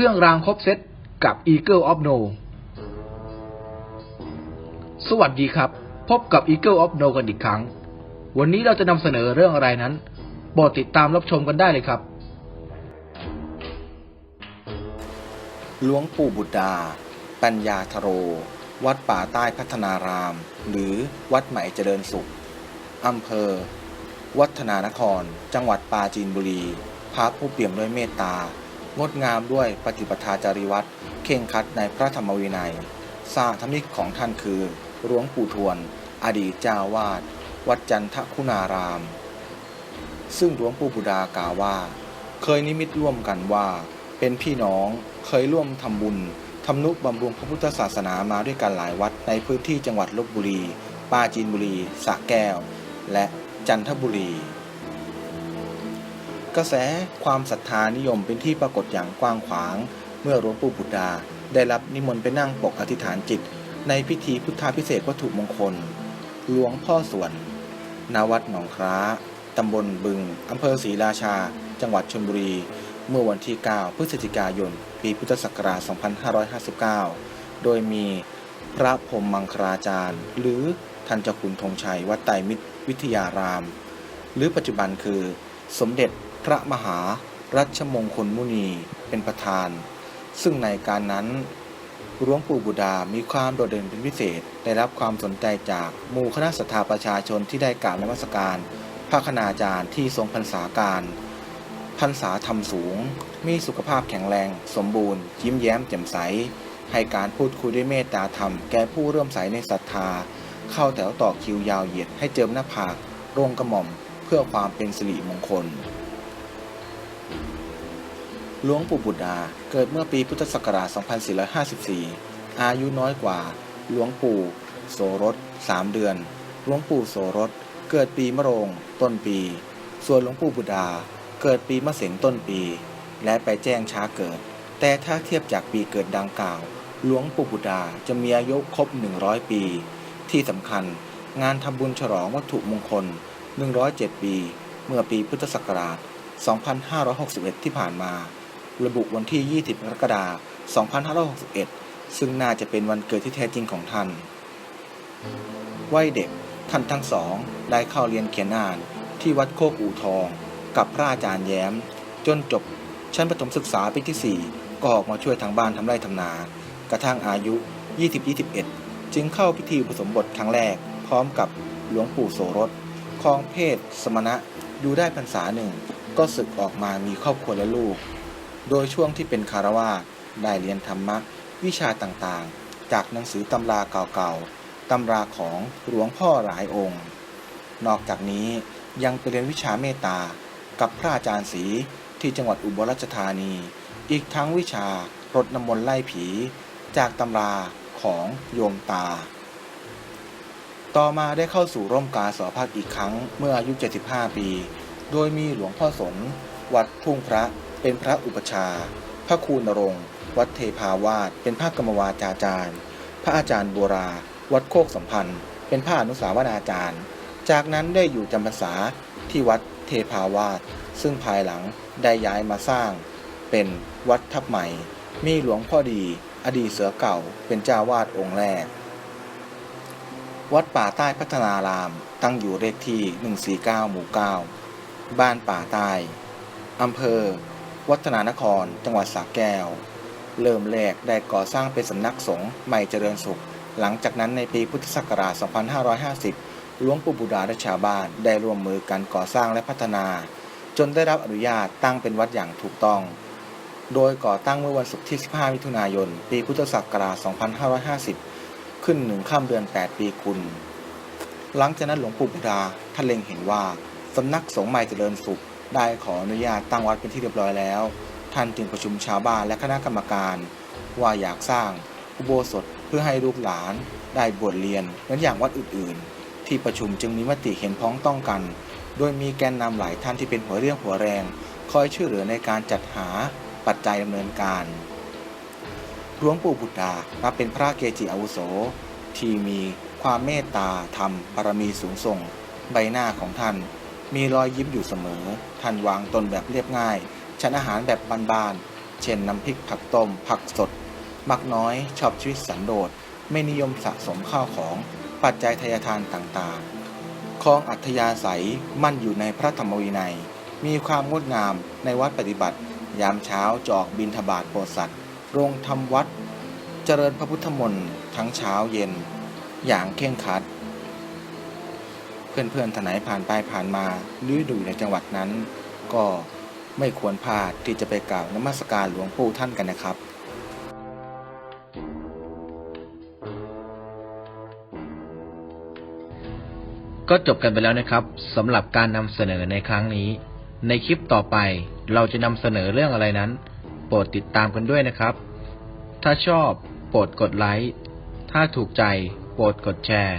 เครื่องรางครบเซตกับ Eagle of No สวัสดีครับ พบกับ Eagle of No กันอีกครั้ง วันนี้เราจะนำเสนอเรื่องอะไรนั้นโปรดติดตามรับชมกันได้เลยครับ หลวงปู่บุตรดา ปัญญาธโร วัดป่าใต้พัฒนาราม หรือวัดใหม่เจริญสุขอำเภอ วัฒนานคร จังหวัดปราจีนบุรี พระผู้เปี่ยมด้วยเมตตา งดงามด้วยปฏิปทาจาริวัตรเข่งคัดในพระธรรมวินัย สาธรรมิกของท่านคือหลวงปู่ทวน อดีตเจ้าวาด วัดจันทคุณาราม ซึ่งหลวงปู่บุดากล่าวว่า เคยนิมิตร่วมกันว่า เป็นพี่น้องเคยร่วมทำบุญทำนุบำรุงพระพุทธศาสนามาด้วยกันหลายวัดในพื้นที่จังหวัดลบบุรี ปราจีนบุรีสระแก้ว และจันทบุรี กระแสความศรัทธานิยมเป็นที่ปรากฏอย่างกว้างขวาง เมื่อหลวงปู่บุตรดา ได้รับนิมนต์ไปนั่งปกอธิษฐานจิต ในพิธีพุทธาพิเศษวัตถุมงคล หลวงพ่อส่วนนาวัดหนองคร้าตำบลบึง อำเภอศรีราชา จังหวัดชลบุรี เมื่อวันที่ 9 พฤศจิกายน ปีพุทธศักราช 2559 โดยมีพระพรมมังคลาจารย์ หรือท่านเจ้าคุณธงชัยวัดไตรมิตรวิทยาราม หรือปัจจุบันคือสมเด็จพระมหารัชมงคลมุนีเป็นประธาน ซึ่งในการนั้นหลวงปู่บุดามีความโดดเด่นเป็นพิเศษ ได้รับความสนใจจากหมู่คณะศรัทธาประชาชนที่ได้กราบนมัสการ พระคณาจารย์ที่ทรงพรรษาการพรรษาธรรมสูง มีสุขภาพแข็งแรง สมบูรณ์ ยิ้มแย้มแจ่มใส ให้การพูดคุยด้วยเมตตาธรรมแก่ผู้เริ่มใสในศรัทธา เข้าแถวต่อคิวยาวเหยียดให้เจิมหน้าผาก โรงกระหม่อม เพื่อความเป็นสิริมงคล หลวงปู่บุตรดา เกิดเมื่อปีพุทธศักราช 2454 อายุน้อยกว่า หลวงปู่ โสรส3เดือน หลวงปู่โสรสเกิดปีมะโรง ต้นปี ส่วนหลวงปู่บุตรดา เกิดปีมะเสงต้นปี และไปแจ้งช้าเกิด แต่ถ้าเทียบจากปีเกิดดังกล่าว หลวงปู่บุตรดาจะมีอายุครบ 100 ปี ที่สำคัญงานทำบุญฉลองวัตถุมงคล 107 ปี เมื่อปีพุทธศักราช 2561 ที่ผ่านมา ระบุวันที่ 20กรกฎาคม 2561 ซึ่งน่าจะเป็นวันเกิดที่แท้จริงของท่านวัยเด็ก ท่านทั้งสอง ได้เข้าเรียนเขียนอ่านที่วัดโคกอู่ทอง กับพระอาจารย์แย้ม จนจบชั้นประถมศึกษาปีที่ 4 ก็ออกมาช่วยทางบ้านทำไร่ทำนา กระทั่งอายุ 20-21 จึงเข้าพิธีอุปสมบทครั้งแรก พร้อมกับหลวงปู่โสรสครองเพศ สมณะ อยู่ได้พรรษาหนึ่ง ก็ศึกออกมามีครอบครัวและลูก โดยช่วงที่เป็นคารวาสได้เรียนธรรมะวิชาต่างๆ จากหนังสือตำราเก่าๆ ตำราของหลวงพ่อหลายองค์ นอกจากนี้ยังไปเรียนวิชาเมตตา กับพระอาจารย์ศรีที่จังหวัดอุบลราชธานี อีกทั้งวิชารดน้ำมนต์ไล่ผี จากตำราของโยมตา ต่อมาได้เข้าสู่ร่มกาสาวพักอีกครั้งเมื่ออายุ 75 ปี โดยมีหลวงพ่อสน วัดทุ่งพระ เป็นพระอุปชา พระครูนรงค์วัดเทพาวาสเป็นพระกรรมวาจาจารย์ พระอาจารย์บัวรา วัดโคกสัมพันธ์ เป็นพระอนุสาวนาจารย์ จากนั้นได้อยู่จำพรรษาที่วัดเทพาวาสซึ่งภายหลังได้ย้ายมาสร้าง เป็นวัดทับใหม่ มีหลวงพ่อดี อดีตเสือเก่า เป็นเจ้าวาดองค์แรก วัดป่าใต้พัฒนาราม ตั้งอยู่เลขที่ 149 หมู่ 9 บ้านป่าใต้อำเภอ วัฒนานคร จังหวัดสระแก้ว เริ่มแรกได้ก่อสร้างเป็นสำนักสงฆ์ใหม่เจริญสุข หลังจากนั้นในปีพุทธศักราช 2550 หลวงปู่บุดาและชาวบ้านได้ร่วมมือกันก่อสร้างและพัฒนา จนได้รับอนุญาตตั้งเป็นวัดอย่างถูกต้อง โดยก่อตั้งเมื่อวันศุกร์ที่ 15 มิถุนายน ปีพุทธศักราช 2550 ขึ้นหนึ่งข้ามเดือน 8 ปีกุลหลังจากนั้นหลวงปู่บุดาท่านเล็งเห็นว่าสำนักสงฆ์ใหม่เจริญสุข ได้ขออนุญาตตั้งวัดเป็นที่เรียบร้อยแล้ว ท่านจึงประชุมชาวบ้านและคณะกรรมการ ว่าอยากสร้างอุโบสถเพื่อให้ลูกหลานได้บวชเรียนเหมือนอย่างวัดอื่นๆ ที่ประชุมจึงมีมติเห็นพ้องต้องกัน โดยมีแกนนำหลายท่านที่เป็นหัวเรี่ยวหัวแรง คอยช่วยเหลือในการจัดหาปัจจัยดำเนินการหลวงปู่บุตรดานับเป็นพระเกจิอาวุโส ที่มีความเมตตาธรรมบารมีสูงส่ง ใบหน้าของท่าน มีรอยยิ้มอยู่เสมอ ท่านวางตนแบบเรียบง่าย ฉันอาหารแบบบานๆ เช่นน้ำพริกผักต้ม ผักสด มักน้อย ชอบชีวิตสันโดษ ไม่นิยมสะสมข้าวของ ปัจจัยทายทานต่างๆคลองอัธยาศัยมั่นอยู่ในพระธรรมวินัย มีความงดงามในวัดปฏิบัติ ยามเช้าจอกบินทบาทโปรดสัตว์โรงทำวัด เจริญพระพุทธมนต์ทั้งเช้าเย็น อย่างเคร่งครัด เพื่อนๆทนายผ่านไปผ่านมา หรือดูในจังหวัดนั้น ก็ไม่ควรพลาดที่จะไปกราบนมัสการหลวงปู่ท่านกันนะครับก็จบกันไปแล้วนะครับสำหรับการนำเสนอในครั้งนี้ ในคลิปต่อไปเราจะนำเสนอเรื่องอะไรนั้น โปรดติดตามกันด้วยนะครับ ถ้าชอบโปรดกดไลค์ถ้าถูกใจโปรดกดแชร์